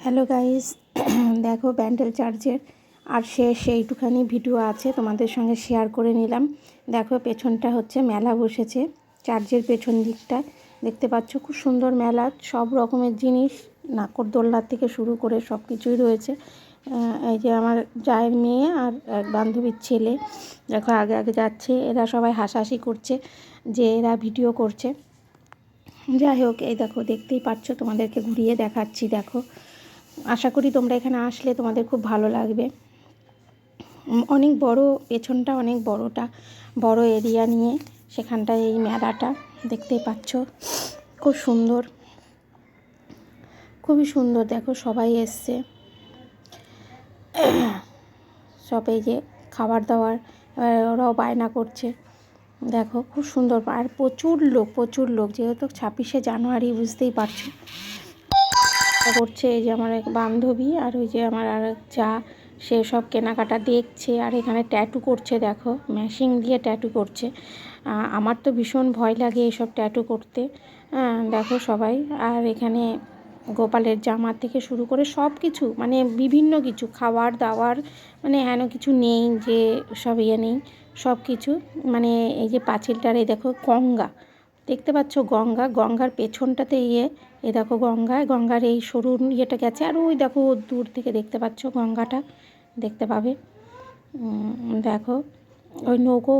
Hello guys, দেখো ব্যান্ডেল চার্চের আর সে সেইটুখানি video আছে, তোমাদের সঙ্গে শেয়ার করে নিলাম। দেখো পেছনটা হচ্ছে মেলা বসেছে চার্চের পেছন দিকটা। দেখতে পাচ্ছ খুব সুন্দর মেলা, সব রকমের জিনিস নাকরদোল্লার থেকে শুরু করে সব কিছুই রয়েছে। এই যে আমার জায়ের মেয়ে আর এক বান্ধবীর ছেলে। দেখো আগে আগে যাচ্ছে, এরা সবাই হাসাহাসি করছে যে এরা ভিডিও করছে। যাই হোক, এই দেখো দেখতেই পাচ্ছ, তোমাদেরকে ঘুরিয়ে দেখাচ্ছি, দেখো। আশা করি তোমরা এখানে আসলে তোমাদের খুব ভালো লাগবে। অনেক বড় পেছনটা, অনেক বড়টা, বড় এরিয়া নিয়ে সেখানটায় এই মেলাটা দেখতেই পাচ্ছ। খুব সুন্দর। খুবই সুন্দর, দেখো সবাই এসছে। সব এই যে খাবার দাবার ওরাও বায়না করছে। দেখো খুব সুন্দর, আর প্রচুর লোক প্রচুর লোক, যেহেতু ছাব্বিশে জানুয়ারি, বুঝতেই পারছ। করছে এই যে আমার এক বান্ধবী আর ওই যে আমার আর এক চা সে সব কেনাকাটা দেখছে আর এখানে ট্যাটু করছে দেখো মেশিন দিয়ে ট্যাটু করছে। আমার তো ভীষণ ভয় লাগে এসব ট্যাটু করতে। দেখো সবাই, আর এখানে গোপালের জামা থেকে শুরু করে সব কিছু মানে বিভিন্ন কিছু, খাওয়ার দাওয়ার মানে হেন কিছু নেই যে সব ইয়ে নেই, সব কিছু। মানে এই যে পাঁচিলটার এই দেখো গঙ্গা দেখতে পাচ্ছ গঙ্গা, গঙ্গার পেছনটাতে ইয়ে এ দেখো গঙ্গায় গঙ্গার এই সরু ইয়েটা গেছে, আর ওই দেখো দূর থেকে দেখতে পাচ্ছ গঙ্গাটা, দেখতে পাবে। দেখো, ওই নৌকো